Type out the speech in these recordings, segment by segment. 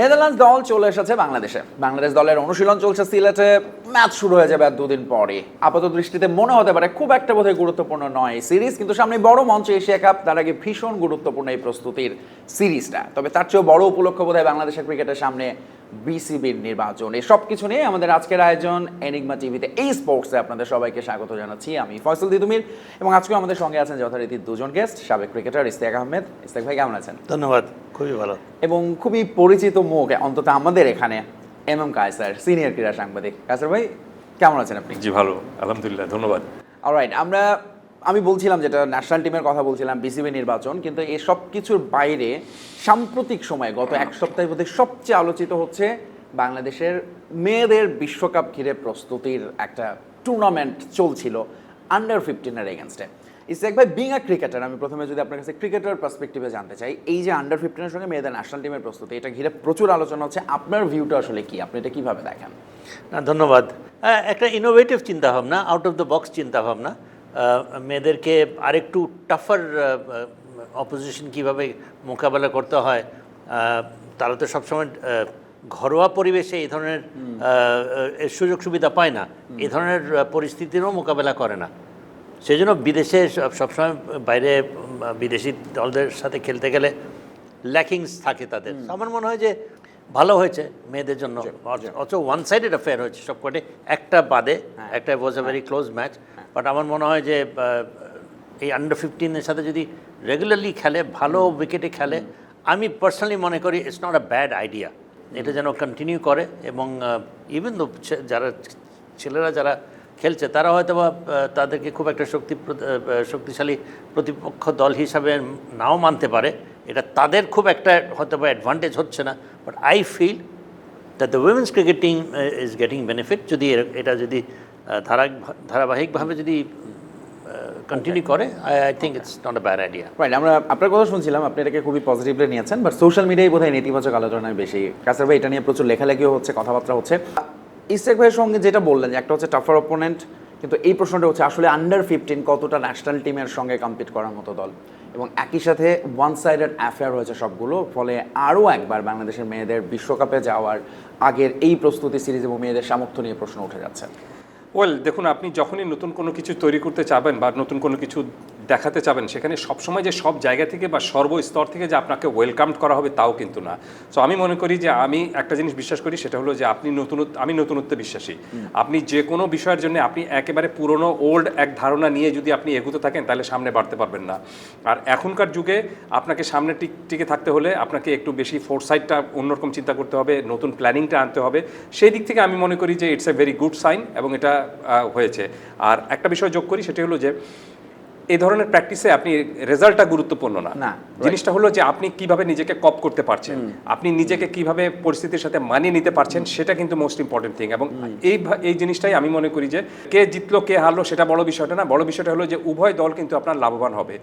Netherlands দল চলে এসেছে বাংলাদেশে। বাংলাদেশ দলের অনুশীলন চলছে সিলেটে। ম্যাচ শুরু হয়ে যাবে আর দুদিন পরে আপাত দৃষ্টিতে মনে হতে পারে খুব একটা বোধহয় গুরুত্বপূর্ণ নয় এই সিরিজ, কিন্তু সামনে বড় মঞ্চে এশিয়া কাপ, তার আগে ভীষণ গুরুত্বপূর্ণ এই প্রস্তুতির সিরিজটা। তবে তার চেয়েও বড় উপলক্ষ বোধহয় বাংলাদেশের ক্রিকেটের সামনে বিসিবির নির্বাচন এই সব কিছু নিয়ে আমাদের আজকের আয়োজন এনিগমা টিভিতে এই স্পোর্টসে আপনাদের সবাইকে স্বাগত জানাচ্ছি। আমি ফয়সল দিদুমির এবং আজকেও আমাদের সঙ্গে আছেন যথারীতি দুজন গেস্ট সাবেক ক্রিকেটার ইস্তেক আহমেদ। ইস্তেক ভাই কেমন আছেন? ধন্যবাদ খুবই ভালো। এবং খুবই পরিচিত মুখ অন্তত আমাদের এখানে এম এম কায়সার সিনিয়র ক্রীড়া সাংবাদিক। কায়সার ভাই কেমন আছেন আপনি? জি ভালো। আলহামদুলিল্লাহ ধন্যবাদ। অলরাইট আমরা আমি বলছিলাম যেটা ন্যাশনাল টিমের কথা বলছিলাম বিসিবি নির্বাচন, কিন্তু এই সব কিছুর বাইরে সাম্প্রতিক সময়ে গত এক সপ্তাহের মধ্যে সবচেয়ে আলোচিত হচ্ছে বাংলাদেশের মেয়েদের বিশ্বকাপ ঘিরে প্রস্তুতির একটা টুর্নামেন্ট চলছিল আন্ডার ফিফটিনের এগেনস্টে ইসেক ভাই বিং আ ক্রিকেটার আমি প্রথমে যদি আপনার কাছে ক্রিকেটার পার্সপেক্টিভে জানতে চাই, এই যে আন্ডার ফিফটিনের সঙ্গে মেয়েদের ন্যাশনাল টিমের প্রস্তুতি, এটা ঘিরে প্রচুর আলোচনা হচ্ছে, আপনার ভিউটা আসলে কি? আপনি এটা কীভাবে দেখেন? না, ধন্যবাদ। একটা ইনোভেটিভ চিন্তাভাবনা আউট অফ দ্য বক্স চিন্তাভাবনা। মেয়েদেরকে আরেকটু টাফার অপোজিশন কীভাবে মোকাবেলা করতে হয় তারা তো সবসময় ঘরোয়া পরিবেশে এই ধরনের সুযোগ সুবিধা পায় না। এই ধরনের পরিস্থিতিরও মোকাবেলা করে না। সেই জন্য বিদেশে সবসময় বাইরে বিদেশি দলদের সাথে খেলতে গেলে ল্যাকিংস থাকে তাদের। আমার মনে হয় যে ভালো হয়েছে মেয়েদের জন্য। অথচ ওয়ান সাইডেড অ্যাফেয়ার হয়েছে সবকটি। একটা বাদে একটা was a very close match but আমার মনে হয় যে এই আন্ডার ফিফটিনের সাথে যদি রেগুলারলি খেলে, ভালো উইকেটে খেলে, আমি পার্সোনালি মনে করি it's not a bad idea এটা যেন কন্টিনিউ করে এবং ইভেন যারা ছেলেরা যারা খেলছে, তারা হয়তো বা তাদেরকে খুব একটা শক্তি শক্তিশালী প্রতিপক্ষ দল হিসাবে নাও মানতে পারে। এটা তাদের খুব একটা হয়তো বা অ্যাডভান্টেজ হচ্ছে না। But I feel that the women's cricket team is getting benefit যদি এটা যদি ধারা ধারাবাহিকভাবে যদি কন্টিনিউ করে I think it's not a bad idea right আমরা আপনার কথা শুনছিলাম, আপনি এটাকে খুবই পজিটিভলি নিয়েছেন বাট সোশ্যাল মিডিয়ায় বোধহয় নেতিবাচক আলোচনায় বেশি। ভাই, এটা নিয়ে প্রচুর লেখালেখিও হচ্ছে, কথাবার্তা হচ্ছে। ইস্তেক ভাইয়ের সঙ্গে যেটা বললেন, যে একটা হচ্ছে টাফার অপোনেন্ট কিন্তু এই প্রশ্নটা হচ্ছে আসলে আন্ডার ফিফটিন কতটা ন্যাশনাল টিমের সঙ্গে কম্পিট করার মতো দল? এবং একই সাথে ওয়ান সাইডেড অ্যাফেয়ার হয়েছে সবগুলো, ফলে আরও একবার বাংলাদেশের মেয়েদের বিশ্বকাপে যাওয়ার আগের এই প্রস্তুতি সিরিজ এবং মেয়েদের সামর্থ্য নিয়ে প্রশ্ন উঠে যাচ্ছে। ওয়েল দেখুন আপনি যখনই নতুন কোনো কিছু তৈরি করতে চাবেন বা নতুন কোনো কিছু দেখাতে চাবেন, সেখানে সবসময় যে সব জায়গা থেকে বা সর্বস্তর থেকে যে আপনাকে ওয়েলকাম করা হবে তাও কিন্তু না। সো আমি মনে করি যে আমি একটা জিনিস বিশ্বাস করি, সেটা হলো যে আপনি নতুনত্ব, আমি নতুনত্বে বিশ্বাসী। আপনি যে কোনো বিষয়ের জন্য আপনি একেবারে পুরনো ওল্ড এক ধারণা নিয়ে যদি আপনি এগোতে থাকেন, তাহলে সামনে বাড়তে পারবেন না। আর এখনকার যুগে আপনাকে সামনে টিক, টিকে থাকতে হলে আপনাকে একটু বেশি ফোরসাইটটা অন্যরকম চিন্তা করতে হবে, নতুন প্ল্যানিংটা আনতে হবে। সেই দিক থেকে আমি মনে করি যে it's a very good sign এবং এটা হয়েছে। আর একটা বিষয় যোগ করি, সেটা হলো যে এই ধরনের প্র্যাকটিসে আপনি রেজাল্টটা গুরুত্বপূর্ণ না। জিনিসটা হলো যে আপনি কীভাবে নিজেকে কপ করতে পারছেন আপনি নিজেকে কীভাবে পরিস্থিতির সাথে মানিয়ে নিতে পারছেন সেটা কিন্তু মোস্ট ইম্পর্টেন্ট থিং এবং এই এই জিনিসটাই আমি মনে করি যে কে জিতলো কে হারলো সেটা বড় বিষয়টা না বড় বিষয়টা হলো যে উভয় দল কিন্তু আপনার লাভবান হবে।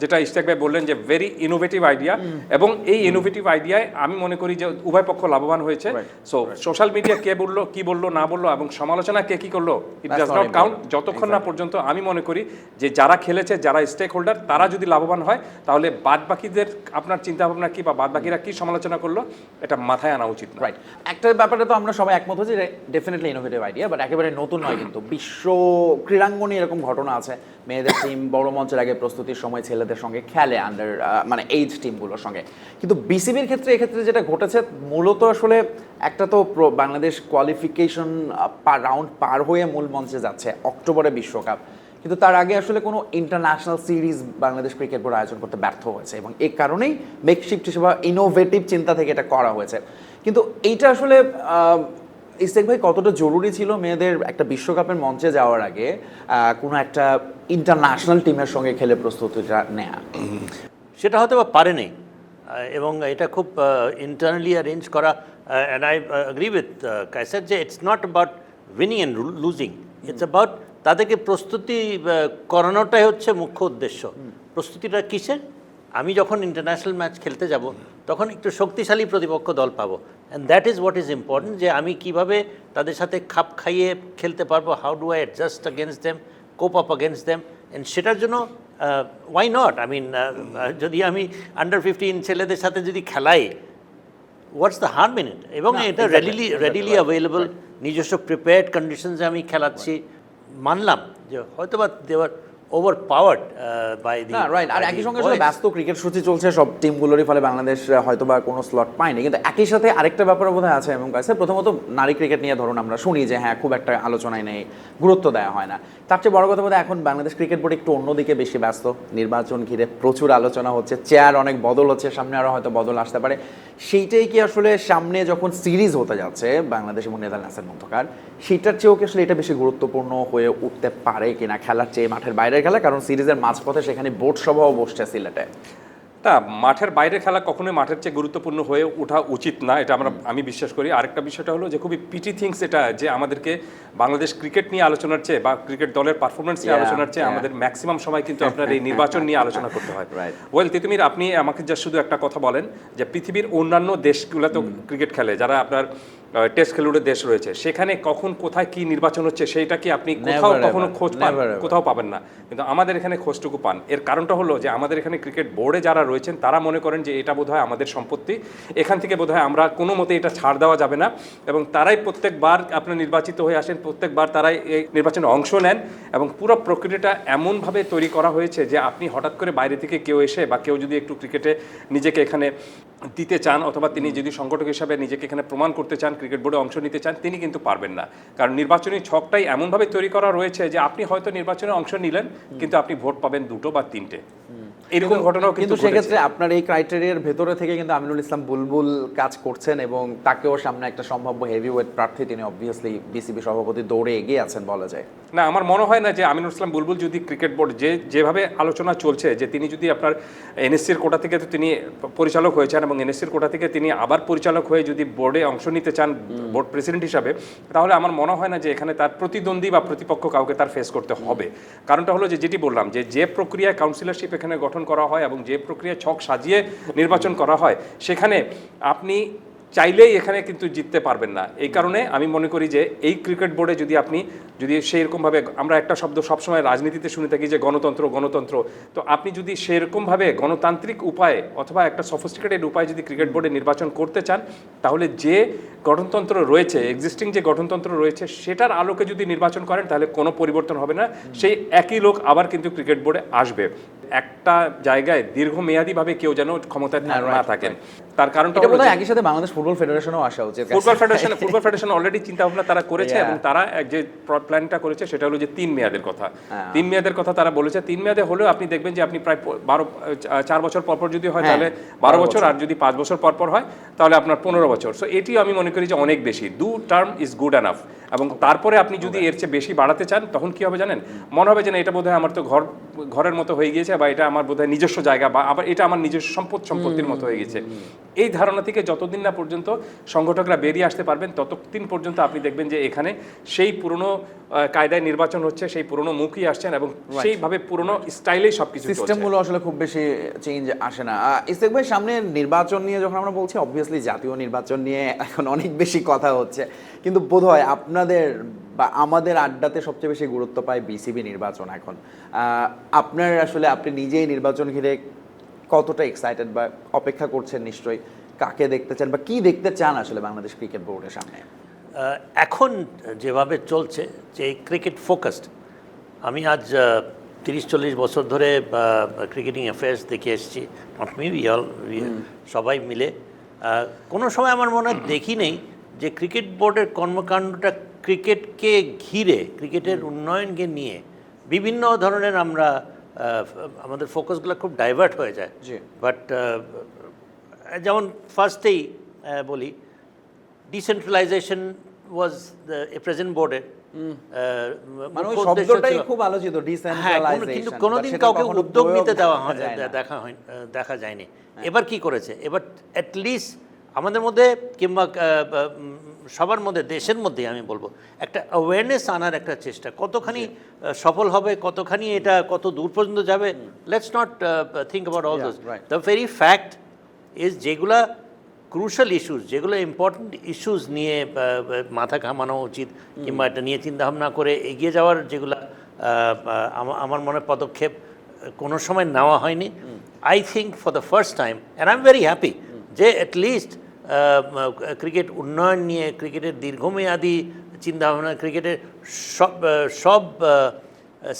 যেটা ইস্তেক ভাই বললেন যে ভেরি ইনোভেটিভ আইডিয়া এবং এই ইনোভেটিভ আইডিয়ায় আমি মনে করি যে উভয় পক্ষ লাভবান হয়েছে। সো সোশ্যাল মিডিয়া কে বলল কি বলল না বলল এবং সমালোচনা কে কি করল ইট ডাজ নট কাউন্ট যতক্ষণ না পর্যন্ত আমি মনে করি যে যারা খেলেছে যারা স্টেক হোল্ডার তারা যদি লাভবান হয় তাহলে বাদ বাকিদের আপনার চিন্তা ভাবনা কি বা বাদ বাকিরা কি সমালোচনা করল এটা মাথায় আনা উচিত না। রাইট একটা ব্যাপারে তো আমরা সবাই একমত হচ্ছি যে ডেফিনেটলি ইনোভেটিভ আইডিয়া বাট একেবারে নতুন নয় কিন্তু। বিশ্ব ক্রীড়াঙ্গনে এরকম ঘটনা আছে। মেয়েদের টিম বড় মঞ্চের আগে প্রস্তুতির সময় ছেলেদের সঙ্গে খেলে আন্ডার মানে এইজ টিমগুলোর সঙ্গে। কিন্তু বিসিবির ক্ষেত্রে এক্ষেত্রে যেটা ঘটেছে মূলত আসলে একটা তো বাংলাদেশ কোয়ালিফিকেশন রাউন্ড পার হয়ে মূল মঞ্চে যাচ্ছে অক্টোবরে বিশ্বকাপ। কিন্তু তার আগে আসলে কোনো international series Bangladesh cricket board আয়োজন করতে ব্যর্থ হয়েছে এবং এই কারণেই মেকশিফট হিসেবে ইনোভেটিভ চিন্তা থেকে এটা করা হয়েছে। কিন্তু এইটা আসলে ইস্তেক ভাই, কতটা জরুরি ছিল মেয়েদের একটা বিশ্বকাপের মঞ্চে যাওয়ার আগে কোনো একটা ইন্টারন্যাশনাল টিমের সঙ্গে খেলে প্রস্তুতিটা নেয়া? সেটা হয়তো বা পারেনি এবং এটা খুব ইন্টারনালি অ্যারেঞ্জ করা and I agree with Kaisar যে it's not about winning and losing it's about তাদেরকে প্রস্তুতি করানোটাই হচ্ছে মুখ্য উদ্দেশ্য। প্রস্তুতিটা কিসের? আমি যখন ইন্টারন্যাশনাল ম্যাচ খেলতে যাব তখন একটু শক্তিশালী প্রতিপক্ষ দল পাবো। And that is what is important যে আমি কীভাবে তাদের সাথে খাপ খাইয়ে খেলতে পারব how do I adjust against them cope up against them and সেটার জন্য ওয়াই নট আই মিন যদি আমি আন্ডার ফিফটিন ছেলেদের সাথে যদি খেলাই what's the harm in it এবং এটা রেডিলি রেডিলি অ্যাভেলেবল নিজস্ব প্রিপেয়ার্ড কন্ডিশনসে আমি খেলাচ্ছি মানলাম যে হয়তো বা দেওয়ার over powered by the right আর একই সঙ্গে আসলে ব্যস্ত ক্রিকেট সূচি চলছে সব টিমগুলোরই ফলে বাংলাদেশ হয়তো বা কোনো স্লট পায়নি। কিন্তু একই সাথে আরেকটা ব্যাপার বোধ আছে এবং কাছে। প্রথমত নারী ক্রিকেট নিয়ে ধরুন আমরা শুনি যে হ্যাঁ খুব একটা আলোচনায় নেই গুরুত্ব দেওয়া হয় না। তার চেয়ে বড় কথা বলতে এখন বাংলাদেশ ক্রিকেট বোর্ড একটু অন্যদিকে বেশি ব্যস্ত। নির্বাচন ঘিরে প্রচুর আলোচনা হচ্ছে চেয়ার অনেক বদল হচ্ছে, সামনে আরও হয়তো বদল আসতে পারে। সেইটাই কি আসলে সামনে যখন সিরিজ হতে যাচ্ছে, বাংলাদেশ এবং নেদারল্যান্ডসের মধ্যকার সেটার চেয়েও কি আসলে এটা বেশি গুরুত্বপূর্ণ হয়ে উঠতে পারে কিনা? খেলার চেয়ে মাঠের বাইরের খেলা, কারণ সিরিজের মাঝপথে সেখানে বোর্ড সভাও বসছে সিলেটে। তা মাঠের বাইরে খেলা কখনোই মাঠের চেয়ে গুরুত্বপূর্ণ হয়ে ওঠা উচিত না এটা আমরা আমি বিশ্বাস করি। আরেকটা বিষয়টা হলো যে খুবই পিটি থিংস এটা যে আমাদেরকে বাংলাদেশ ক্রিকেট নিয়ে আলোচনার চেয়ে বা ক্রিকেট দলের পারফরমেন্স নিয়ে আলোচনার চেয়ে আমাদের ম্যাক্সিমাম সময় কিন্তু আপনার এই নির্বাচন নিয়ে আলোচনা করতে হয়. ওয়েল তিতুমির আপনি আমাকে যা শুধু একটা কথা বলেন যে পৃথিবীর অন্যান্য দেশগুলো তো ক্রিকেট খেলে যারা আপনার টেস্ট খেলুড়ের দেশ রয়েছে। সেখানে কখন কোথায় কি নির্বাচন হচ্ছে সেইটা কি আপনি কোথাও কখনো খোঁজ পান? কোথাও পাবেন না। কিন্তু আমাদের এখানে খোঁজটুকু পান। এর কারণটা হলো যে আমাদের এখানে ক্রিকেট বোর্ডে যারা রয়েছেন তারা মনে করেন যে এটা বোধহয় আমাদের সম্পত্তি। এখান থেকে বোধহয় আমরা কোনো মতে এটা ছাড় দেওয়া যাবে না। এবং তারাই প্রত্যেকবার আপনার নির্বাচিত হয়ে আসেন প্রত্যেকবার তারাই এই নির্বাচনে অংশ নেন এবং পুরো প্রক্রিয়াটা এমনভাবে তৈরি করা হয়েছে যে আপনি হঠাৎ করে বাইরে থেকে কেউ এসে বা কেউ যদি একটু ক্রিকেটে নিজেকে এখানে দিতে চান অথবা তিনি যদি সংগঠক হিসাবে নিজেকে এখানে প্রমাণ করতে চান ক্রিকেট বোর্ডে অংশ নিতে চান, তিনি কিন্তু পারবেন না। কারণ নির্বাচনী ছকটাই এমনভাবে তৈরি করা রয়েছে যে, আপনি হয়তো নির্বাচনে অংশ নিলেন, কিন্তু আপনি ভোট পাবেন দুটো বা তিনটে। এরকম ঘটনাও কিন্তু সেক্ষেত্রে আপনার এই ক্রাইটেরিয়ার ভেতরে থেকে কিন্তু আমিনুল ইসলাম বুলবুল কাজ করছেন এবং তাকেও সামনে একটা সম্ভাব্য হেভি ওয়েট প্রার্থী তিনি অবভিয়াসলি বিসিবি সভাপতি দৌড়ে এগিয়ে আছেন বলা যায়। না আমার মনে হয় না যে আমিনুল ইসলাম বুলবুল যদি ক্রিকেট বোর্ড যে যেভাবে আলোচনা চলছে যে তিনি যদি আপনার এনএসসির কোটা থেকে তো তিনি পরিচালক হয়েছেন এবং এনএসসির কোটা থেকে তিনি আবার পরিচালক হয়ে যদি বোর্ডে অংশ নিতে চান বোর্ড প্রেসিডেন্ট হিসাবে তাহলে আমার মনে হয় না যে এখানে তার প্রতিদ্বন্দ্বী বা প্রতিপক্ষ কাউকে তার ফেস করতে হবে। কারণটা হলো যে যেটি বললাম যে যে প্রক্রিয়ায় কাউন্সিলরশিপ এখানে গঠন করা হয় এবং যে প্রক্রিয়ায় ছক সাজিয়ে নির্বাচন করা হয়, সেখানে আপনি চাইলেই এখানে কিন্তু জিততে পারবেন না। এই কারণে আমি মনে করি যে এই ক্রিকেট বোর্ডে যদি আপনি, যদি সেইরকমভাবে আমরা একটা শব্দ সবসময় রাজনীতিতে শুনে থাকি যে গণতন্ত্র গণতন্ত্র, তো আপনি যদি সেরকমভাবে গণতান্ত্রিক উপায়ে অথবা একটা সফিস্টিকেটেড উপায়ে যদি ক্রিকেট বোর্ডে নির্বাচন করতে চান, তাহলে যে গঠনতন্ত্র রয়েছে এক্সিস্টিং যে গঠনতন্ত্র রয়েছে, সেটার আলোকে যদি নির্বাচন করেন, তাহলে কোনো পরিবর্তন হবে না। সেই একই লোক আবার কিন্তু ক্রিকেট বোর্ডে আসবে। একটা জায়গায় দীর্ঘমেয়াদীভাবে কেউ যেন ক্ষমতায় না, না থাকেন। তার কারণটা হলো একই সাথে বাংলাদেশ ফুটবল ফেডারেশনও আসা উচিত football federation football federation already চিন্তা ভাবনা তারা করেছে এবং তারা যে প্ল্যানটা করেছে সেটা হলো যে তিন মেয়াদের কথা। হ্যাঁ। তিন মেয়াদের কথা তারা বলেছে। তিন মেয়াদে হলেও আপনি দেখবেন যে আপনি প্রায় বারো চার বছর পর পর যদি হয় হ্যাঁ, তাহলে বারো বছর। আর যদি পাঁচ বছর পর পর হয় তাহলে আপনার পনেরো বছর। সো এটিও আমি মনে করি যে অনেক বেশি। দু টার্ম ইজ গুড এনাফ এবং তারপরে আপনি যদি এর চেয়ে বেশি বাড়াতে চান তখন কি হবে জানেন? মনে হবে যে না এটা বোধহয় আমার তো ঘর ঘরের মতো হয়ে গিয়েছে। বা এটা আমার বোধহয় নিজস্ব জায়গা বা আবার এটা আমার নিজস্ব সম্পদ সম্পত্তির মতো হয়ে গেছে। এই ধারণা থেকে যতদিন না পর্যন্ত সংগঠকরা বেরিয়ে আসতে পারবেন ততদিন পর্যন্ত আপনি দেখবেন যে এখানে সেই পুরনো কায়দায় নির্বাচন হচ্ছে সেই পুরনো মুখই আসছেন এবং সেইভাবে পুরনো স্টাইলেই সবকিছু সিস্টেমগুলো আসলে খুব বেশি চেঞ্জ আসে না। ইসতেক ভাই সামনে নির্বাচন নিয়ে যখন আমরা বলছি অবভিয়াসলি জাতীয় নির্বাচন নিয়ে এখন অনেক বেশি কথা হচ্ছে। কিন্তু বোধহয় আপনাদের বা আমাদের আড্ডাতে সবচেয়ে বেশি গুরুত্ব পায় বিসিবি নির্বাচন এখন। আপনার আসলে আপনি নিজেই নির্বাচন ঘিরে কতটা এক্সাইটেড বা অপেক্ষা করছেন নিশ্চয়ই? কাকে দেখতে চান বা কি দেখতে চান আসলে বাংলাদেশ ক্রিকেট বোর্ডের সামনে? এখন যেভাবে চলছে যে ক্রিকেট ফোকাসড আমি আজ তিরিশ চল্লিশ বছর ধরে ক্রিকেটিং অ্যাফেয়ার্স দেখে এসেছি। নট মি উই অল সবাই মিলে। কোনো সময় আমার মনে হয় দেখি নেই যে ক্রিকেট বোর্ডের কর্মকাণ্ডটা ক্রিকেটকে ঘিরে ক্রিকেটের উন্নয়নকে নিয়ে বিভিন্ন ধরনের আমরা আমাদের ফোকাসগুলো খুব ডাইভার্ট হয়ে যায়। বাট যেমন ফার্স্টেই বলি ডিসেন্ট্রালাইজেশন ওয়াজ এ প্রেজেন্ট বোর্ডে। মানে খুব আলোচিত হ্যাঁ কিন্তু কোনোদিন কাউকে উদ্যোগ নিতে দেওয়া হয় দেখা হয় দেখা যায়নি। এবার কি করেছে? এবার অ্যাটলিস্ট আমাদের মধ্যে কিংবা সবার মধ্যে দেশের মধ্যে আমি বলব একটা অ্যাওয়ারনেস আনার একটা চেষ্টা। কতখানি সফল হবে কতখানি এটা কত দূর পর্যন্ত যাবে let's not think about all those the very fact is যেগুলা ক্রুশাল ইস্যুস যেগুলো ইম্পর্ট্যান্ট ইস্যুস নিয়ে মাথা ঘামানো উচিত কিংবা এটা নিয়ে চিন্তাভাবনা করে এগিয়ে যাওয়ার যেগুলো আমার মনে পদক্ষেপ কোনো সময় নেওয়া হয়নি। I think for the first time and I am very happy যে অ্যাটলিস্ট ক্রিকেট উন্নয়ন নিয়ে ক্রিকেটের দীর্ঘমেয়াদী চিন্তাভাবনা ক্রিকেটের সব সব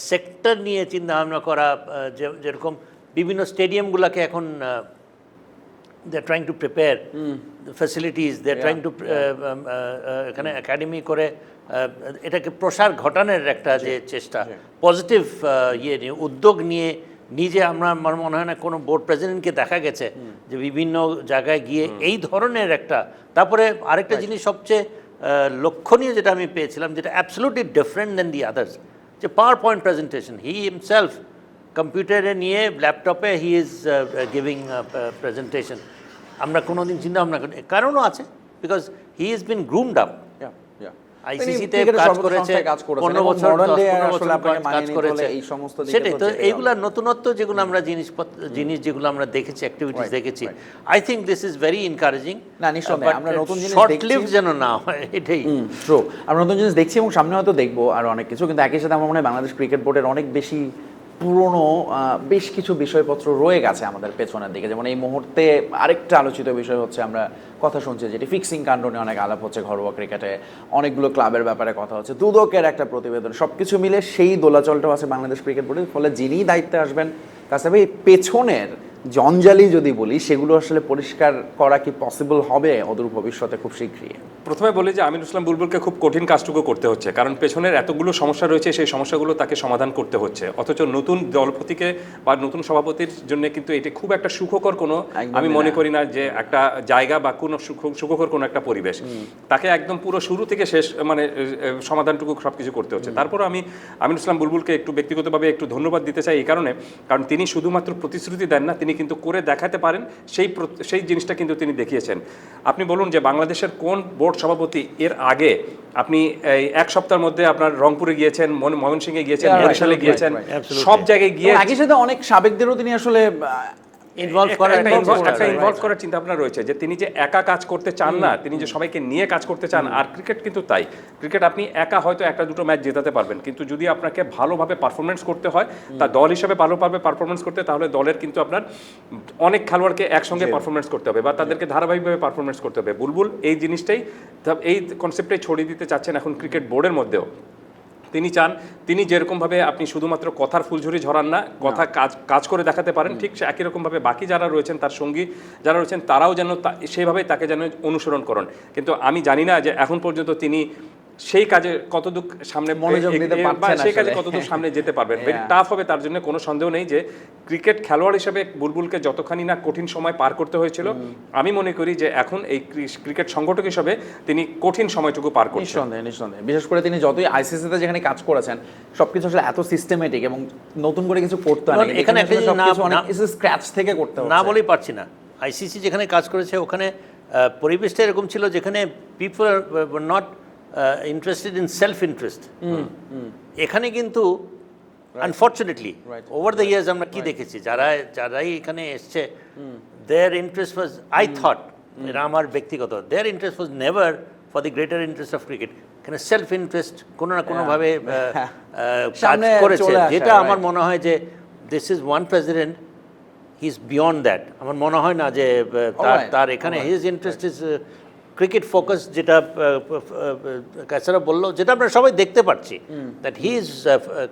সেক্টর নিয়ে চিন্তাভাবনা করা যেরকম বিভিন্ন স্টেডিয়ামগুলোকে এখন they trying to prepare facilities they trying to এখানে একাডেমি করে এটাকে প্রসার ঘটানোর একটা যে চেষ্টা পজিটিভ ইয়ে নিয়ে উদ্যোগ নিয়ে নিজে আমরা আমার মনে হয় না কোনো বোর্ড প্রেসিডেন্টকে দেখা গেছে যে বিভিন্ন জায়গায় গিয়ে এই ধরনের একটা তারপরে আরেকটা জিনিস সবচেয়ে লক্ষণীয় যেটা আমি পেয়েছিলাম যেটা absolutely different then the others যে power point presentation he himself কম্পিউটারে নিয়ে ল্যাপটপে হি ইজ গিভিং প্রেজেন্টেশন আমরা কোনো দিন চিন্তা ভাবনা করি কারণও আছে because he is been groomed up ICC তে কাজ করেছে বছর কাজ করেছে। এই সমস্ত সেটাই তো এইগুলা নতুনত্ব যেগুলো আমরা জিনিসপত্র জিনিস যেগুলো আমরা দেখেছি অ্যাক্টিভিটিস দেখেছি। I think this is very encouraging না, নিঃসন্দেহে, আমরা নতুন জিনিস শর্ট লিভ যেন না হয় এটাই। ট্রু আমরা নতুন জিনিস দেখছি এবং সামনে হয়তো দেখব আর অনেক কিছু কিন্তু একই সাথে আমার মনে হয় বাংলাদেশ ক্রিকেট বোর্ডের অনেক বেশি পুরনো বেশ কিছু বিষয়পত্র রয়ে গেছে আমাদের পেছনের দিকে। যেমন এই মুহূর্তে আরেকটা আলোচিত বিষয় হচ্ছে আমরা কথা শুনছি যেটি ফিক্সিং কাণ্ড নিয়ে অনেক আলাপ হচ্ছে ঘরোয়া ক্রিকেটে অনেকগুলো ক্লাবের ব্যাপারে কথা হচ্ছে। দুদকের একটা প্রতিবেদন। সব কিছু মিলে সেই দোলাচলটাও আছে বাংলাদেশ ক্রিকেট বোর্ডের ফলে যিনি দায়িত্বে আসবেন তাছাড়া এই পেছনের জঞ্জালি যদি বলি সেগুলো আসলে পরিষ্কার করা কি পসিবল হবে? অদূর ভবিষ্যতে খুব শীঘ্রই। প্রথমে বলি যে আমির ইসলাম বুলবুলকে খুব কঠিন কাজটুকু করতে হচ্ছে। কারণ পেছনের এতগুলো সমস্যা রয়েছে সেই সমস্যাগুলো তাকে সমাধান করতে হচ্ছে। অথচ নতুন দলপতিকে বা নতুন সভাপতির জন্য কিন্তু এটি খুব একটা সুখকর কোনো আমি মনে করি না যে একটা জায়গা বা কোনো সুখ- সুখকর কোনো একটা পরিবেশ। তাকে একদম পুরো শুরু থেকে শেষ মানে সমাধানটুকু সব কিছু করতে হচ্ছে। তারপর আমি আমির ইসলাম বুলবুলকে একটু ব্যক্তিগতভাবে একটু ধন্যবাদ দিতে চাই এই কারণে। কারণ তিনি শুধুমাত্র প্রতিশ্রুতি দেন না তিনি কিন্তু করে দেখাতে পারেন সেই সেই জিনিসটা কিন্তু তিনি দেখিয়েছেন। আপনি বলুন যে বাংলাদেশের কোন বোর্ড সভাপতি এর আগে আপনি এই এক সপ্তাহের মধ্যে আপনার রংপুরে গিয়েছেন মন- ময়মনসিংহে গিয়েছেন বরিশালে গিয়েছেন সব জায়গায় গিয়ে আগে একই সাথে অনেক সাবেকদেরও তিনি আসলে ইনভলভ করার একটা। ইনভলভ করার চিন্তা ভাবনা রয়েছে যে তিনি যে একা কাজ করতে চান না তিনি যে সবাইকে নিয়ে কাজ করতে চান আর ক্রিকেট কিন্তু তাই। ক্রিকেট আপনি একা হয়তো একটা দুটো ম্যাচ জেতাতে পারবেন কিন্তু যদি আপনাকে ভালোভাবে পারফরমেন্স করতে হয় তা দল হিসেবে ভালোভাবে পারফরমেন্স করতে তাহলে দলের কিন্তু আপনার অনেক খেলোয়াড়কে একসঙ্গে পারফরমেন্স করতে হবে বা তাদেরকে ধারাবাহিকভাবে পারফরমেন্স করতে হবে। বুলবুল এই জিনিসটাই এই কনসেপ্টটাই ছড়িয়ে দিতে চাচ্ছেন এখন ক্রিকেট বোর্ডের মধ্যেও। তিনি চান তিনি যেরকমভাবে আপনি শুধুমাত্র কথার ফুলঝুরি ঝরান না কথা কাজ কাজ করে দেখাতে পারেন ঠিক সে একই রকমভাবে বাকি যারা রয়েছেন তার সঙ্গী যারা রয়েছেন তারাও যেন তা- সেভাবে তাকে যেন অনুসরণ করেন। কিন্তু আমি জানি না যে এখন পর্যন্ত তিনি সেই কাজে কতদূর সামনে মনোযোগ দিতে পারছেন সেই কাজে। কতদূর সামনে যেতে পারবেন? ভেরি টাফ হবে তার জন্য কোনো সন্দেহ নেই যে ক্রিকেট খেলোয়াড় হিসেবে বুলবুলকে যতখানি না কঠিন সময় পার করতে হয়েছিল আমি মনে করি যে এখন এই ক্রিকেট সংগঠক হিসেবে তিনি কঠিন সময়টুকু পার করছেন। নিঃসন্দেহে নিঃসন্দেহে। বিশেষ করে তিনি যতই আইসিসিতে যেখানে কাজ করেছেন সবকিছু আসলে এত সিস্টেমেটিক এবং নতুন করে কিছু করতে হয় এখানে একটা স্ক্র্যাচ থেকে করতে হবে না বলেই পারছি না। আইসিসি যেখানে কাজ করেছে ওখানে আহ, পরিবেশটা এরকম ছিল যেখানে people not interested in self interest এখানে কিন্তু আনফর্চুনেটলি ওভার দ্য ইয়ার্স আমরা কি দেখেছি? যারা যারাই এখানে এসছে their interest was I thought এটা আমার ব্যক্তিগত their interest was never for the greater interest of cricket এখানে সেলফ ইন্টারেস্ট কোনো না কোনোভাবে আহ, আহ, কাজ করেছে। যেটা আমার মনে হয় যে this is one president he is beyond that আমার মনে হয় না যে তার তার এখানে his interest is cricket focus যেটা কাছাড়া বলল যেটা আমরা সবাই দেখতে পাচ্ছি that he is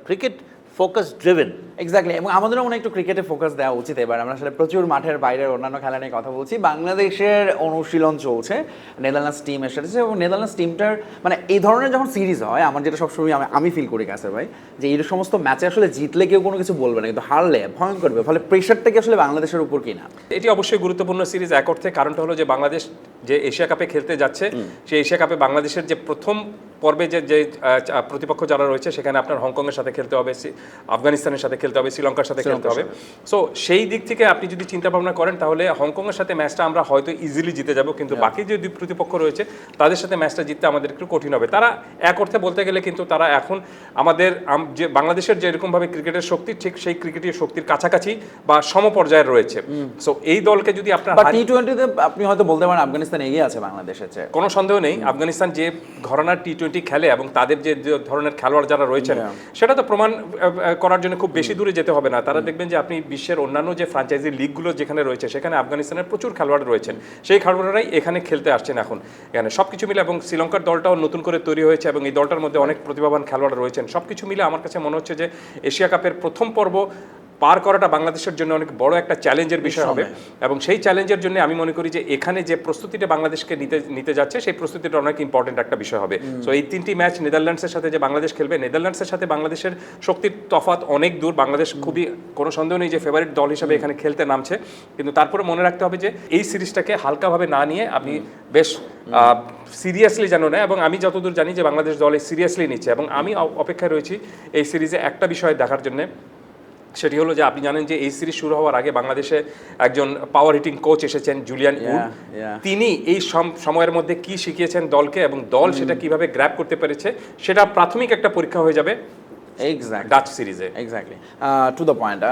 cricket focus driven exactly এবং আমাদেরও মনে একটু ক্রিকেটে ফোকাস দেওয়া উচিত এবার। আমরা আসলে প্রচুর মাঠের বাইরের অন্যান্য খেলা নিয়ে কথা বলছি। বাংলাদেশের অনুশীলন চলছে নেদারল্যান্ডস টিম এসেছে এবং নেদারল্যান্ডস টিমটার মানে এই ধরনের যখন সিরিজ হয় আমার যেটা সবসময় আমি আমি ফিল করি কাছে ভাই যে এই সমস্ত ম্যাচে আসলে জিতলে কেউ কোনো কিছু বলবে না কিন্তু হারলে ভয়ঙ্কর করবে ফলে প্রেশারটা কি আসলে বাংলাদেশের উপর কিনা এটি অবশ্যই গুরুত্বপূর্ণ সিরিজ এক অর্থে কারণটা হলো যে বাংলাদেশ যে এশিয়া কাপে খেলতে যাচ্ছে সেই এশিয়া কাপে বাংলাদেশের যে প্রথম পর্বে যে যে প্রতিপক্ষ যারা রয়েছে সেখানে আপনার হংকংয়ের সাথে খেলতে হবে আফগানিস্তানের সাথে খেলতে হবে শ্রীলঙ্কার সাথে খেলতে হবে। সো সেই দিক থেকে আপনি যদি চিন্তা ভাবনা করেন তাহলে হংকংয়ের সাথে ম্যাচটা আমরা হয়তো ইজিলি জিতে যাব কিন্তু বাকি যে দুই প্রতিপক্ষ রয়েছে তাদের সাথে ম্যাচটা জিততে আমাদের একটু কঠিন হবে। তারা এক অর্থে বলতে গেলে কিন্তু তারা এখন আমাদের যে বাংলাদেশের যে এরকমভাবে ক্রিকেটের শক্তি ঠিক সেই ক্রিকেটের শক্তির কাছাকাছি বা সমপর্যায়ে রয়েছে। সো এই দলকে যদি আপনার টি টোয়েন্টিতে আপনি হয়তো বলতে পারেন আফগানিস্তান এগিয়ে আছে বাংলাদেশের চেয়ে। কোনো সন্দেহ নেই আফগানিস্তান যে ঘরানার টি টোয়েন্টি খেলে এবং তাদের যে ধরনের খেলোয়াড় যারা রয়েছেন সেটা তো প্রমাণ করার জন্য খুব বেশি বেশি দূরে যেতে হবে না। তারা দেখবেন যে আপনি বিশ্বের অন্যান্য যে ফ্রাঞ্চাইজি লিগগুলো যেখানে রয়েছে, সেখানে আফগানিস্তানের প্রচুর খেলোয়াড় রয়েছেন। সেই খেলোয়াড়রাই এখানে খেলতে আসছেন এখন। এখানে সব কিছু মিলে এবং শ্রীলঙ্কার দলটাও নতুন করে তৈরি হয়েছে এবং এই দলটার মধ্যে অনেক প্রতিভাবান খেলোয়াড় রয়েছেন। সব কিছু মিলে আমার কাছে মনে হচ্ছে যে এশিয়া কাপের প্রথম পর্ব পার করাটা বাংলাদেশের জন্য অনেক বড় একটা চ্যালেঞ্জের বিষয় হবে। এবং সেই চ্যালেঞ্জের জন্য আমি মনে করি যে এখানে যে প্রস্তুতিটা বাংলাদেশকে নিতে নিতে যাচ্ছে সেই প্রস্তুতিটা অনেক ইম্পর্টেন্ট একটা বিষয় হবে। সো এই তিনটি ম্যাচ নেদারল্যান্ডসের সাথে যে বাংলাদেশ খেলবে নেদারল্যান্ডসের সাথে বাংলাদেশের শক্তির তফাৎ অনেক দূর। বাংলাদেশ খুবই কোনো সন্দেহ নেই যে ফেভারিট দল হিসেবে এখানে খেলতে নামছে। কিন্তু তারপরে মনে রাখতে হবে যে এই সিরিজটাকে হালকাভাবে না নিয়ে আপনি বেশ সিরিয়াসলি জানো না এবং আমি যতদূর জানি যে বাংলাদেশ দল সিরিয়াসলি নিচ্ছে। এবং আমি অপেক্ষায় রয়েছি এই সিরিজে একটা বিষয় দেখার জন্য। সেটি হলো যে আপনি জানেন যে এই সিরিজ শুরু হওয়ার আগে বাংলাদেশে একজন পাওয়ার হিটিং কোচ এসেছেন জুলিয়ান উড. তিনি এই সম- সময়ের মধ্যে কি শিখিয়েছেন দলকে এবং দল সেটা কীভাবে গ্র্যাব করতে পেরেছে সেটা প্রাথমিক একটা পরীক্ষা হয়ে যাবে ডাচ সিরিজে exactly to the point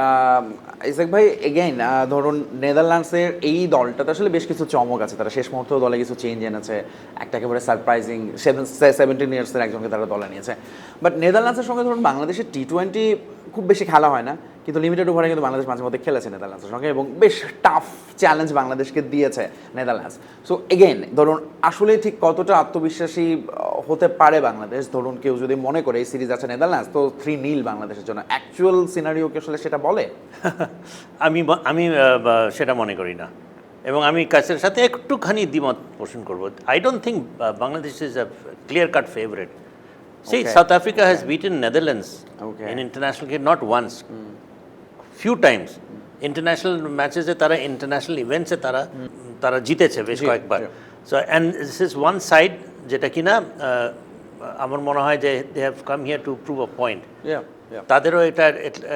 Isak ভাই এগেইন ধরুন নেদারল্যান্ডসের এই দলটাতে আসলে বেশ কিছু চমক আছে। তারা শেষ মুহূর্তেও দলে কিছু চেঞ্জ এনেছে। একটা একেবারে সারপ্রাইজিং সেভেন সেভেন্টিন ইয়ার্সের একজনকে তারা দলে নিয়েছে। বাট নেদারল্যান্ডসের সঙ্গে ধরুন বাংলাদেশের টি টোয়েন্টি খুব বেশি খেলা হয় না, কিন্তু লিমিটেড ওভারে কিন্তু বাংলাদেশ মাঝে মধ্যে খেলেছে নেদারল্যান্ডসের সঙ্গে এবং বেশ টাফ চ্যালেঞ্জ বাংলাদেশকে দিয়েছে নেদারল্যান্ডস। সো এগেন ধরুন আসলে ঠিক কতটা আত্মবিশ্বাসী হতে পারে বাংলাদেশ? ধরুন, কেউ যদি মনে করে এই সিরিজ আছে নেদারল্যান্ডস, তো থ্রি নীল বাংলাদেশের জন্য। অ্যাকচুয়াল সিনারিও কি আসলে সেটা বলে? আমি আমি সেটা মনে করি না। এবং আমি কাছের সাথে একটুখানি দ্বিমত পোষণ করব। I don't think Bangladesh is a clear cut favourite সেই Okay. South Africa has beaten Netherlands Okay. In international cricket not once few times international ম্যাচেসে তারা ইন্টারন্যাশনাল ইভেন্টসে তারা তারা জিতেছে বেশ কয়েকবার so and this is one side যেটা কিনা আমার মনে হয় যে they have come here to prove a point. তাদেরও এটা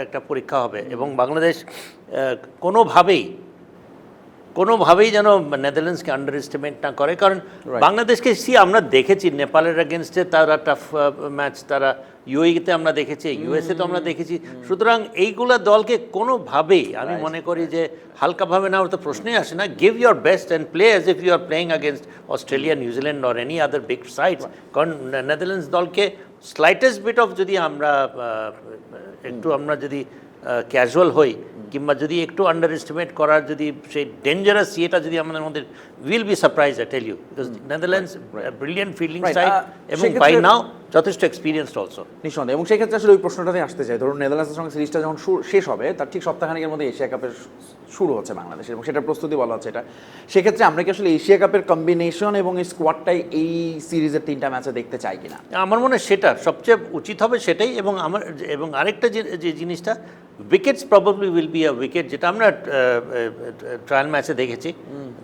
একটা পরীক্ষা হবে এবং বাংলাদেশ কোনোভাবেই কোনোভাবেই যেন নেদারল্যান্ডসকে আন্ডার এস্টিমেট না করে। কারণ বাংলাদেশকে সি আমরা দেখেছি নেপালের এগেনস্টে তারা টাফ ম্যাচ তারা ইউএইতে আমরা দেখেছি ইউএসএ তো আমরা দেখেছি। সুতরাং এইগুলা দলকে কোনোভাবেই আমি মনে করি যে হালকাভাবে না তো প্রশ্নই আসে না। Give your best and play as if you are playing against Australia New Zealand or any other big sides কারণ নেদারল্যান্ডস দলকে স্লাইটেস্ট বিট অফ যদি আমরা আহ, একটু আমরা যদি ক্যাজুয়াল হই কিংবা যদি একটু আন্ডার এস্টিমেট করার যদি সেই ডেঞ্জারাস ইয়েটা যদি আমাদের মধ্যে will be surprise I tell you because Netherlands brilliant fielding Right, side uh, এবং বাই নাও যথেষ্ট এক্সপিরিয়েন্সড অলসো নিঃসন্দেহে এবং সেক্ষেত্রে আসলে ওই প্রশ্নটাতে আসতে চাই। ধরুন নেদারল্যান্ডসের সঙ্গে সিরিজটা যখন শেষ হবে তার ঠিক সপ্তাহখানেকের মধ্যে এশিয়া কাপের শুরু হচ্ছে বাংলাদেশের এবং সেটার প্রস্তুতি বলা হচ্ছে এটা। সেক্ষেত্রে আমরা কি আসলে এশিয়া কাপের কম্বিনেশন এবং এই স্কোয়াডটাই এই সিরিজের তিনটা ম্যাচে দেখতে চাই কিনা? আমার মনে হয় সেটা সবচেয়ে উচিত হবে সেটাই এবং আমার এবং আরেকটা যে জিনিসটা wickets probably will be a wicket যেটা আমরা ট্রায়াল ম্যাচে দেখেছি।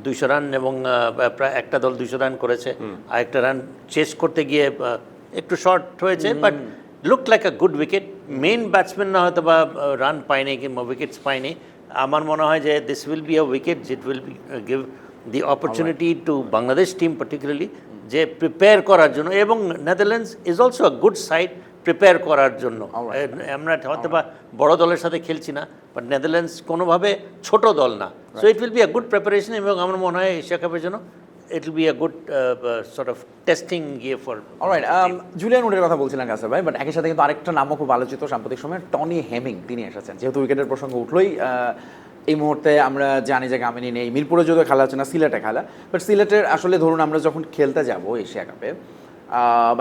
দুইশো রান এবং আহ, প্রায় একটা দল দুইশো রান করেছে। আর একটা রান চেস করতে গিয়ে একটু শর্ট হয়েছে but look like a good wicket. Main batsman না হয়তো বা রান পায়নি কিংবা উইকেটস পায়নি। আমার মনে হয় যে this will be a wicket জিট will be give the opportunity to Bangladesh team particularly যে প্রিপেয়ার করার জন্য এবং Netherlands is also a good side prepare করার জন্য। আমরা হয়তো বা বড় দলের সাথে খেলছি না বাট নেদারল্যান্ডস কোনোভাবে ছোট দল না। So it will be a good preparation এবং আমার মনে হয় এশিয়া কাপের জন্য it will be a good sort of testing ইয়ে ফর অলরাইট জুলিয়ান উডের কথা বলছিলেন কাছে ভাই বাট একই সাথে কিন্তু আরেকটা নামও খুব আলোচিত সাম্প্রতিক সময়ে টনি হেমিং তিনি এসেছেন। যেহেতু উইকেটের প্রসঙ্গ উঠলোই এই মুহূর্তে আমরা জানি যে গামিনী নেই মিরপুরে যদিও খেলা হচ্ছে না সিলেটে খেলা। বাট সিলেটের আসলে ধরুন আমরা যখন খেলতে যাব এশিয়া কাপে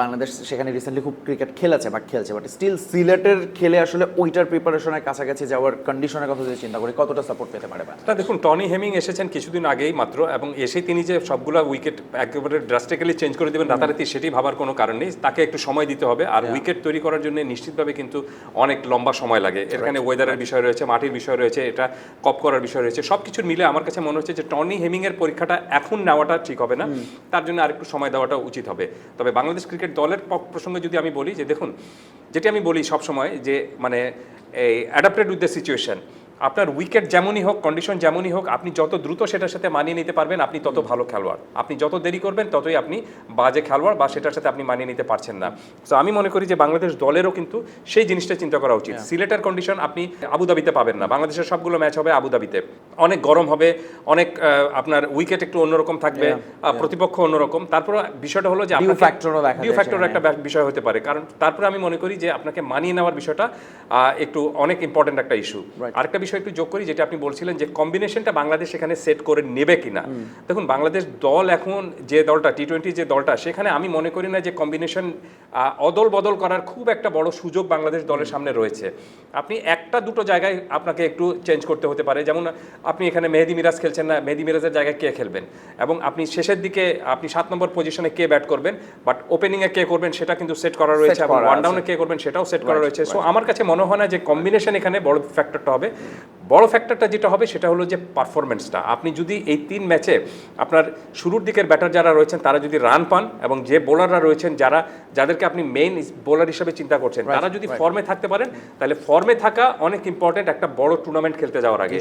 বাংলাদেশ সেখানে রিসেন্টলি খুব ক্রিকেট খেলেছে বা খেলছে বাট স্টিল সিলেটের খেলে আসলে ওইটার প্রিপারেশনের কাছাকাছি যাওয়ার কন্ডিশনের কথা যদি চিন্তা করি কতটা সাপোর্ট পেতে পারে? তা দেখুন টনি হেমিং এসেছেন কিছুদিন আগেই মাত্র এবং এসেই তিনি যে সবগুলো উইকেট একেবারে ড্রাস্টিক্যালি চেঞ্জ করে দেবেন রাতারাতি সেটি ভাবার কোনো কারণ নেই। তাকে একটু সময় দিতে হবে আর উইকেট তৈরি করার জন্য নিশ্চিতভাবে কিন্তু অনেক লম্বা সময় লাগে। এখানে ওয়েদারের বিষয় রয়েছে মাটির বিষয় রয়েছে এটা কপ করার বিষয় রয়েছে সব কিছুর মিলে আমার কাছে মনে হচ্ছে যে টনি হেমিং এর পরীক্ষাটা এখন নেওয়াটা ঠিক হবে না। তার জন্য আরেকটু সময় দেওয়াটা উচিত হবে। তবে বাংলাদেশ ক্রিকেট দলের প্রসঙ্গে যদি আমি বলি যে, দেখুন, যেটি আমি বলি সবসময় যে মানে এই অ্যাডাপ্টেড উইথ দ্য সিচুয়েশন আপনার উইকেট যেমনই হোক কন্ডিশন যেমনই হোক আপনি যত দ্রুত সেটার সাথে মানিয়ে নিতে পারবেন আপনি তত ভালো খেলোয়াড়। আপনি যত দেরি করবেন ততই আপনি বাজে খেলোয়াড় বা সেটার সাথে আপনি মানিয়ে নিতে পারছেন না। তো আমি মনে করি যে বাংলাদেশ দলেরও কিন্তু সেই জিনিসটা চিন্তা করা উচিত। সিলেটের কন্ডিশন আপনি আবুধাবিতে পাবেন না। বাংলাদেশের সবগুলো ম্যাচ হবে আবুধাবিতে। অনেক গরম হবে অনেক আপনার উইকেট একটু অন্যরকম থাকবে প্রতিপক্ষ অন্যরকম। তারপর বিষয়টা হলো যে দেখা ডিউ ফ্যাক্টর একটা বিষয় হতে পারে। কারণ তারপরে আমি মনে করি যে আপনাকে মানিয়ে নেওয়ার বিষয়টা আহ, একটু অনেক ইম্পর্টেন্ট একটা ইস্যু. আরেকটা বিষয় একটু যোগ করি যেটা আপনি বলছিলেন যে কম্বিনেশনটা বাংলাদেশ এখানে সেট করে নেবে কিনা। দেখুন বাংলাদেশ দল এখন যে দলটা টি টোয়েন্টি যে দলটা সেখানে আমি মনে করি না যে কম্বিনেশন অদল বদল করার খুব একটা বড় সুযোগ বাংলাদেশ দলের সামনে রয়েছে। আপনি একটা দুটো জায়গায় আপনাকে একটু চেঞ্জ করতে হতে পারে। যেমন আপনি এখানে মেহেদি মিরাজ খেলছেন না মেহেদি মিরাজের জায়গায় কে খেলবেন? এবং আপনি শেষের দিকে আপনি সাত নম্বর পজিশনে কে ব্যাট করবেন? বাট ওপেনিংয়ে কে করবেন সেটা কিন্তু সেট করা রয়েছে এবং ওয়ান ডাউনে কে করবেন সেটাও সেট করা রয়েছে। সো আমার কাছে মনে হয় না যে কম্বিনেশন এখানে বড় ফ্যাক্টরটা হবে। বড় ফ্যাক্টরটা যেটা হবে সেটা হলো যে পারফরমেন্সটা আপনি যদি এই তিন ম্যাচে আপনার শুরুর দিকের ব্যাটার যারা রয়েছেন তারা যদি রান পান এবং যে বোলাররা রয়েছেন যারা যাদেরকে আপনি মেইন বোলার হিসেবে চিন্তা করছেন তারা যদি ফর্মে থাকতে পারেন তাহলে ফর্মে থাকা অনেক ইম্পর্টেন্ট একটা বড় টুর্নামেন্ট খেলতে যাওয়ার আগে।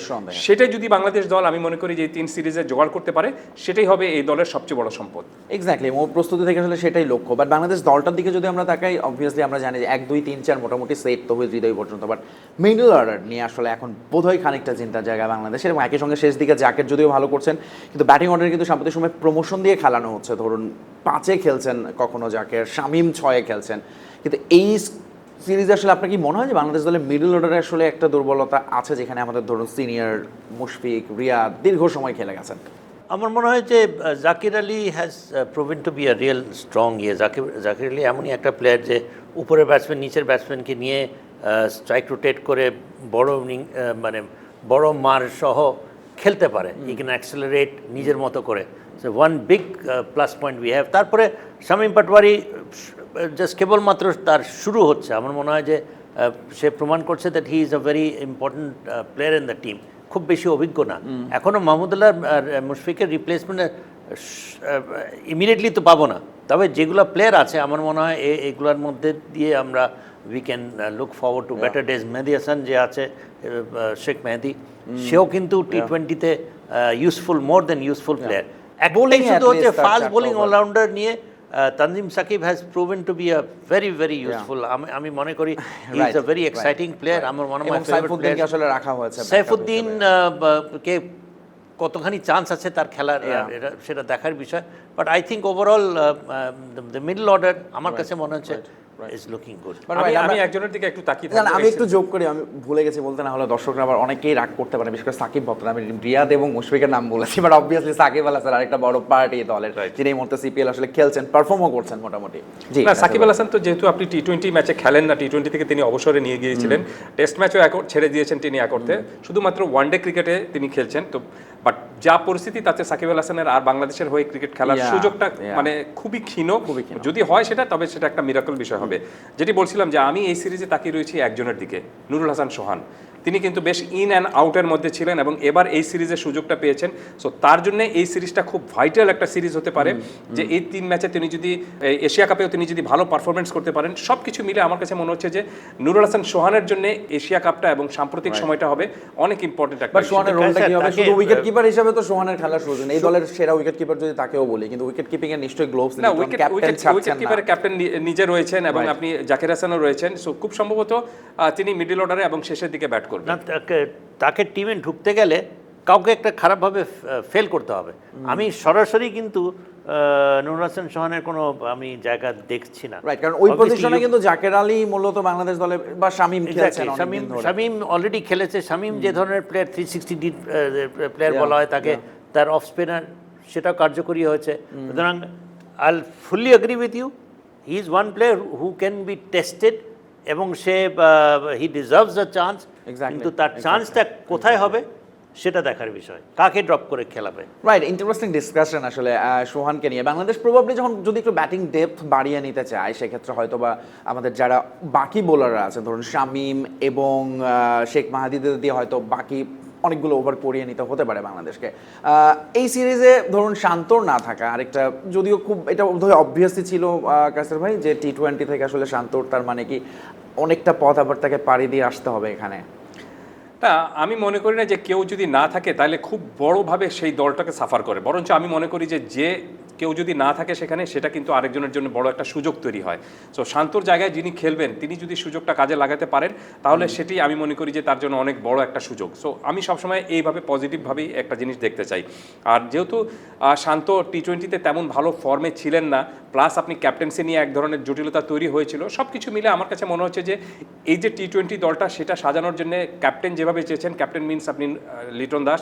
সেটাই যদি বাংলাদেশ দল আমি মনে করি যে এই তিন সিরিজে জোগাড় করতে পারে সেটাই হবে এই দলের সবচেয়ে বড় সম্পদ। এক্স্যাক্টলি ও প্রস্তুতি থেকে আসলে সেটাই লক্ষ্য। বাট বাংলাদেশ দলটার দিকে যদি আমরা তাকাই অবভিয়াসলি আমরা জানি যে এক দুই তিন চার মোটামুটি সেট তো হয়ে হৃদয় পর্যন্ত। বাট মিডল অর্ডার নিয়ে আসলে এখন বোধহয় খানিকটা চিন্তার জায়গা বাংলাদেশের এবং একই সঙ্গে শেষ দিকে জ্যাকেট যদিও ভালো করছেন, কিন্তু ব্যাটিং অর্ডার কিন্তু সাম্প্রতিক সময় প্রমোশন দিয়ে খেলানো হচ্ছে। ধরুন, পাঁচে খেলছেন কখনো জাকের, শামিম ছয়ে খেলছেন। কিন্তু এই সিরিজে আসলে আপনার কি মনে হয় যে বাংলাদেশ দলের মিডল অর্ডারে আসলে একটা দুর্বলতা আছে যেখানে আমাদের ধরুন সিনিয়র মুশফিক, রিয়াদ দীর্ঘ সময় খেলে গেছেন? আমার মনে হয় যে Zakir Ali has proven to be a real strong ইয়ে। জাকির জাকির আলী এমনই একটা প্লেয়ার যে উপরের ব্যাটসম্যান নিচের ব্যাটসম্যানকে নিয়ে স্ট্রাইক রোটেট করে বড় ইনিং- মানে বড় মার সহ খেলতে পারে। ই ক্যান অ্যাক্সেলারেট নিজের মতো করে। One big plus point we have তারপরে শামীম পাটওয়ারি জাস্ট কেবলমাত্র তার শুরু হচ্ছে। আমার মনে হয় যে সে প্রমাণ করছে that he is a very important player in the team খুব বেশি অভিজ্ঞ না। এখনও মাহমুদুল্লাহ আর মুশফিকের রিপ্লেসমেন্টে ইমিডিয়েটলি তো পাবো না। তবে যেগুলো প্লেয়ার আছে আমার মনে হয় এ- এগুলোর মধ্যে দিয়ে আমরা we can look forward to better days Mehedi Hasan যে আছে শেখ মেহেদি সেও কিন্তু টি টোয়েন্টিতে useful more than useful player Bowling শুধু হচ্ছে ফাস্ট বোলিং অলরাউন্ডার নিয়ে Tanzim Sakib has proven to be a very very useful আমি আমি মনে করি he is a very exciting player আমার মনে হয় সাইফুদ্দিনকে আসলে রাখা হয়েছে সাইফুদ্দিন বা- কে কতখানি চান্স আছে তার খেলার এটা সেটা দেখার বিষয়। But I think overall the middle order আমার কাছে মনে হচ্ছে ইজ লুকিং গুড আমি একজনের দিকে একটু তাকিয়ে না, আমি একটু যোগ করি আমি ভুলে গেছি বলতে না হলে দর্শকরা আবার অনেকেই রাগ করতে পারে বিশেষ করে সাকিব ভক্ত আমি রিয়াদ এবং মুশফিকের নাম বলেছি বাট অবভিয়াসলি সাকিব আল হাসান আরেকটা বড় পার্টি দলের. যিনি এই মুহূর্তে সিপিএল আসলে খেলছেন পারফর্মও করছেন মোটামুটি। জি না সাকিব আল হাসান তো যেহেতু আপনি টি টোয়েন্টি ম্যাচে খেলেন না টি টোয়েন্টি থেকে তিনি অবসরে নিয়ে গিয়েছিলেন টেস্ট ম্যাচও এক ছেড়ে দিয়েছেন তিনি এক অর্থে। শুধুমাত্র ওয়ানডে ক্রিকেটে তিনি খেলছেন তো বাট যা পরিস্থিতি তাতে সাকিব আল হাসানের আর বাংলাদেশের হয়ে ক্রিকেট খেলার সুযোগটা মানে খুবই ক্ষীণ। খুবই ক্ষীণ। যদি হয় সেটা তবে সেটা একটা মিরাকল বিষয় হবে। যেটি বলছিলাম যে আমি এই সিরিজে তাকিয়ে রয়েছি একজনের দিকে নুরুল হাসান সোহান। তিনি কিন্তু বেশ ইন অ্যান্ড আউটের মধ্যে ছিলেন এবং এবার এই সিরিজের সুযোগটা পেয়েছেন। সো তার জন্য এই সিরিজটা খুব ভাইটাল একটা সিরিজ হতে পারে যে এই তিন ম্যাচে তিনি যদি এশিয়া কাপেও তিনি যদি ভালো পারফরমেন্স করতে পারেন সব কিছু মিলে আমার কাছে মনে হচ্ছে যে নুরুল হাসান সোহানের জন্য এশিয়া কাপটা এবং সাম্প্রতিক সময়টা হবে অনেক ইম্পর্টেন্ট একটা সোহানের রোলটা কি হবে? শুধু উইকেট কিপার হিসেবে তো সোহানের খেলার সুযোগ এই দলের সেরা উইকেট কিপার যদি তাকেও বলি কিন্তু উইকেট কিপিং এর নিশ্চয়ই গ্লোভস না উইকেট ক্যাপ্টেন উইকেট কিপারের ক্যাপ্টেন নিজে রয়েছেন এবং আপনি জাকির হাসানও রয়েছেন। সো খুব সম্ভবত তিনি মিডল অর্ডারে এবং শেষের দিকে ব্যাট করবেন। না তাকে তাকে টিমে ঢুকতে গেলে কাউকে একটা খারাপভাবে ফেল করতে হবে। আমি সরাসরি কিন্তু নুরুল হাসান সোহানের কোনো আমি জায়গা দেখছি না। রাইট কারণ ওই পজিশনে কিন্তু জাকের আলী মূলত বাংলাদেশ দলে বা শামিম খেলছেন শামীম শামীম অলরেডি খেলেছে। শামীম যে ধরনের প্লেয়ার থ্রি সিক্সটি প্লেয়ার বলা হয় তাকে তার অফ স্পিনার সেটাও কার্যকরী হয়েছে। সুতরাং I fully agree with you he is one player who can be tested এবং সে হি ডিজার্ভস দ্য চান্স কিন্তু তার চান্সটা কোথায় হবে সেটা দেখার বিষয়। কাকে ড্রপ করে খেলাবে? রাইট ইন্টারেস্টিং ডিসকাশন আসলে সোহানকে নিয়ে। বাংলাদেশ প্রবাবলি যখন যদি একটু ব্যাটিং ডেপথ বাড়িয়ে নিতে চায় সেক্ষেত্রে হয়তো বা আমাদের যারা বাকি বোলাররা আছে ধরুন শামিম এবং শেখ মাহাদিদের দিয়ে হয়তো বাকি অনেকগুলো ওভার করিয়ে নিতে হতে পারে বাংলাদেশকে। এই সিরিজে ধরুন শান্তর না থাকা আরেকটা যদিও খুব এটা বোধহয় অবভিয়াসলি ছিল কাসের ভাই যে টি টোয়েন্টি থেকে আসলে শান্তর তার মানে কি অনেকটা পথ আবার তাকে পাড়ি দিয়ে আসতে হবে এখানে। তা আমি মনে করি না যে কেউ যদি না থাকে তাহলে খুব বড়ভাবে সেই দলটাকে সাফার করে। বরঞ্চ আমি মনে করি যে যে কেউ যদি না থাকে সেখানে সেটা কিন্তু আরেকজনের জন্য বড় একটা সুযোগ তৈরি হয়। সো শান্তর জায়গায় যিনি খেলবেন তিনি যদি সুযোগটা কাজে লাগাতে পারেন তাহলে সেটি আমি মনে করি যে তার জন্য অনেক বড় একটা সুযোগ। সো আমি সবসময় এইভাবে পজিটিভভাবেই একটা জিনিস দেখতে চাই। আর যেহেতু শান্ত টি টোয়েন্টিতে তেমন ভালো ফর্মে ছিলেন না প্লাস আপনি ক্যাপ্টেন্সি নিয়ে এক ধরনের জটিলতা তৈরি হয়েছিল সব কিছু মিলে আমার কাছে মনে হচ্ছে যে এই যে টি টোয়েন্টি দলটা সেটা সাজানোর জন্য ক্যাপ্টেন যেভাবে চেয়েছেন ক্যাপ্টেন মিনস আপনি লিটন দাস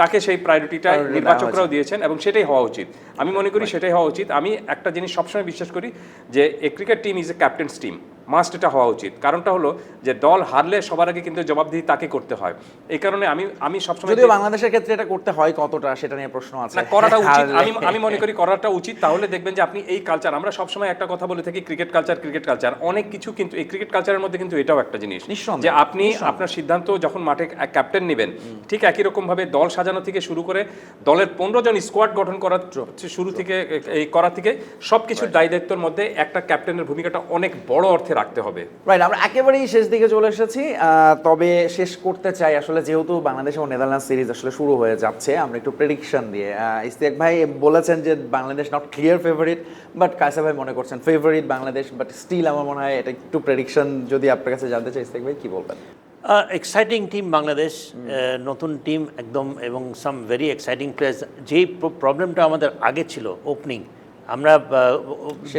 তাকে সেই প্রায়োরিটিটা নির্বাচকরাও দিয়েছেন এবং সেটাই হওয়া উচিত। আমি মনে করি সেটাই হওয়া উচিত। আমি একটা জিনিস সবসময় বিশ্বাস করি যে a cricket team is a captain's team must এটা হওয়া উচিত। কারণটা হলো যে দল হারলে সবার আগে কিন্তু জবাবদিহি তাকে করতে হয়। এই কারণে আমি আমি সবসময় যদিও বাংলাদেশের ক্ষেত্রে এটা করতে হয় কতটা সেটা নিয়ে প্রশ্ন আছে। না করাটা উচিত। আমি আমি মনে করি করাটা উচিত। তাহলে দেখবেন যে আপনি এই কালচার আমরা সবসময় একটা কথা বলে থাকি ক্রিকেট কালচার ক্রিকেট কালচার অনেক কিছু কিন্তু এই ক্রিকেট কালচারের মধ্যে কিন্তু এটাও একটা জিনিস। যে আপনি আপনার সিদ্ধান্ত যখন মাঠে ক্যাপ্টেন নেবেন ঠিক একই রকম ভাবে দল সাজানো থেকে শুরু করে দলের পনেরো জন স্কোয়াড গঠন করার শুরু থেকে এই করা থেকে সবকিছুর দায় দায়িত্বের মধ্যে একটা ক্যাপ্টেনের ভূমিকাটা অনেক বড় অর্থে রাখতে হবে। রাইট আমরা একেবারেই শেষ দিকে চলে এসেছি। তবে শেষ করতে চাই আসলে যেহেতু বাংলাদেশ ও নেদারল্যান্ড সিরিজ আসলে শুরু হয়ে যাচ্ছে আমরা একটু প্রেডিকশন দিয়ে আহ, ইস্তিয়াক ভাই বলেছেন যে Bangladesh not clear favourite but Kaysa ভাই মনে করছেন ফেভারিট বাংলাদেশ বাট স্টিল আমার মনে হয় এটা একটু প্রেডিকশন যদি আপনার কাছে জানতে চাই ইস্তিয়াক ভাই কি বলবেন? এক্সাইটিং টিম বাংলাদেশ নতুন টিম একদম এবং সাম ভেরি এক্সাইটিং প্লেয়ার্স যেই প্রবলেমটা আমাদের আগে ছিল ওপেনিং আমরা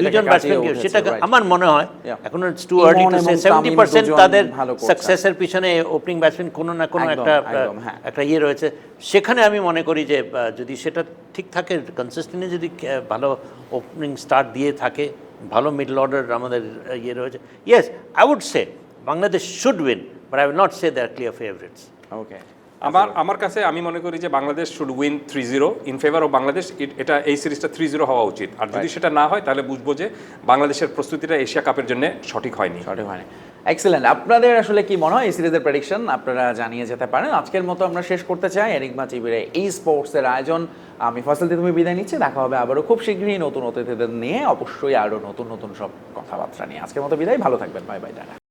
দুজন ব্যাটসম্যানকে সেটা আমার মনে হয়. এখন it's too early to say এবং সেভেন্টি পার্সেন্ট তাদের সাকসেসের পিছনে ওপেনিং ব্যাটসম্যান কোনো না কোনো একটা হ্যাঁ। একটা ইয়ে রয়েছে। সেখানে আমি মনে করি যে যদি সেটা ঠিক থাকে কনসিস্টেন্টলি যদি ভালো ওপেনিং স্টার্ট দিয়ে থাকে ভালো মিডল অর্ডার আমাদের ইয়ে রয়েছে। Yes I would say Bangladesh should win but I will not say they are clear favourites okay আমার আমার কাছে আমি মনে করি যে Bangladesh should win three zero in favour of Bangladesh. এটা এই সিরিজটা থ্রি জিরো হওয়া উচিত। আর যদি সেটা না হয় তাহলে বুঝব যে বাংলাদেশের প্রস্তুতিটা এশিয়া কাপের জন্য সঠিক হয়নি। সঠিক হয়নি। এক্সেলেন্ট আপনাদের আসলে কি মনে হয় এই সিরিজের প্রেডিকশন আপনারা জানিয়ে যেতে পারেন। আজকের মতো আমরা শেষ করতে চাই এনিগমা টিভির এই স্পোর্টসের আয়োজন। আমি ফসল দিয়ে তুমি বিদায় নিচ্ছি। দেখা হবে আবারও খুব শীঘ্রই নতুন অতিথিদের নিয়ে। অবশ্যই আরও নতুন নতুন সব কথাবার্তা নিয়ে। আজকের মতো বিদায়। ভালো থাকবেন। Bye bye tata.